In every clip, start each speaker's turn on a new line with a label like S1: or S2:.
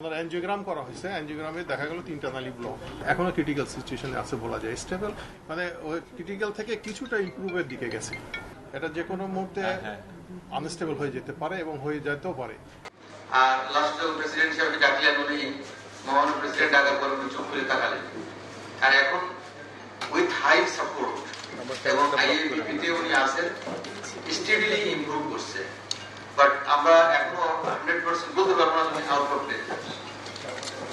S1: Angiogram করা হয়েছে। অ্যানজিওগ্রামে দেখা গেল তিনটা নালী ব্লক এখনও ক্রিটিক্যাল সিচুয়েশনে আছে বলা যায় স্টেবল মানে ওই ক্রিটিক্যাল থেকে কিছুটা ইমপ্রুভের দিকে গেছে। এটা যে কোনো মুহূর্তে আনস্টেবল হয়ে। যেতে পারে এবং হয়ে যেতেও পারে।
S2: আর লাস্ট যখন প্রেসিডেন্ট হিসাবে ডাকলেন উনি মহান প্রেসিডেন্ট ডাকার পর উনি চুপ করে তাকালেন। আর এখন উইথ হাই সাপোর্ট এবং আইএলপিতে উনি আছেন স্টেডিলি ইমপ্রুভ করছে। বাট আমরা এখনও না উনি আউট অফ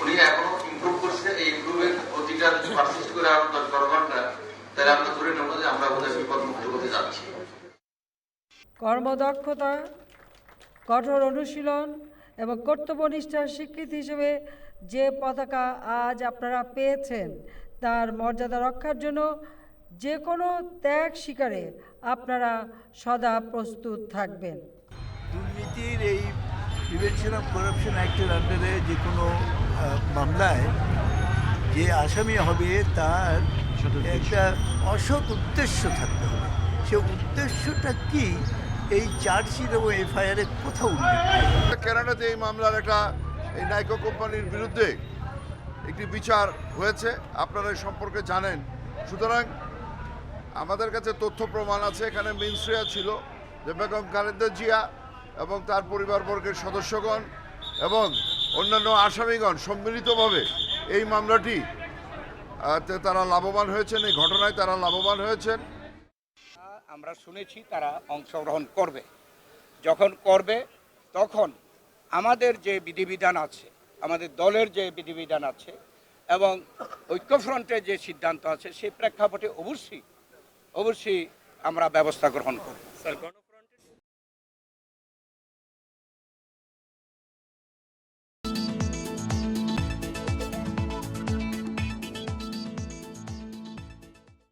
S2: উনি এখনও ইমপ্রুভ করছে এই ইমপ্রুভের প্রতিটা পারসিস্ট করে আরও দশ বারো ঘণ্টা তাহলে আমরা ধরে নেব যে আমরা বোধহয় বিপদ মুক্ত হতে যাচ্ছি।
S3: কর্মদক্ষতা কঠোর অনুশীলন এবং কর্তব্যনিষ্ঠার স্বীকৃতি হিসেবে যে পতাকা আজ আপনারা পেয়েছেন তার মর্যাদা রক্ষার জন্য যে কোনো ত্যাগ শিকারে আপনারা সদা প্রস্তুত থাকবেন।
S4: দুর্নীতির এই প্রিভেনশন অফ করাপশন অ্যাক্টের আন্ডারে যে কোনো মামলায় যে আসামি হবে তার একটা অসৎ উদ্দেশ্য থাকতে হবে। সে উদ্দেশ্যটা কি? এই চার্জশিট এবং এফআইআরে কোথাও উল্লেখ।
S5: কানাডাতে এই মামলার একটা, এই নাইকো কোম্পানির বিরুদ্ধে একটি বিচার হয়েছে। আপনারা এই সম্পর্কে জানেন। সুতরাং আমাদের কাছে তথ্য প্রমাণ আছে। এখানে মিনশ্রেয়া ছিল, যে বেগম খালেদা জিয়া এবং তার পরিবারবর্গের সদস্যগণ এবং অন্যান্য আসামিগণ সম্মিলিতভাবে এই মামলাটি তারা লাভবান হয়েছেন এই ঘটনায় তারা লাভবান হয়েছেন।
S6: আমরা শুনেছি তারা অংশগ্রহণ করবে। যখন করবে তখন আমাদের যে বিধিবিধান আছে আমাদের দলের যে বিধিবিধান আছে এবং ঐক্যফ্রন্টের যে সিদ্ধান্ত আছে সেই প্রেক্ষাপটে অবশ্যই অবশ্যই আমরা ব্যবস্থা গ্রহণ করব।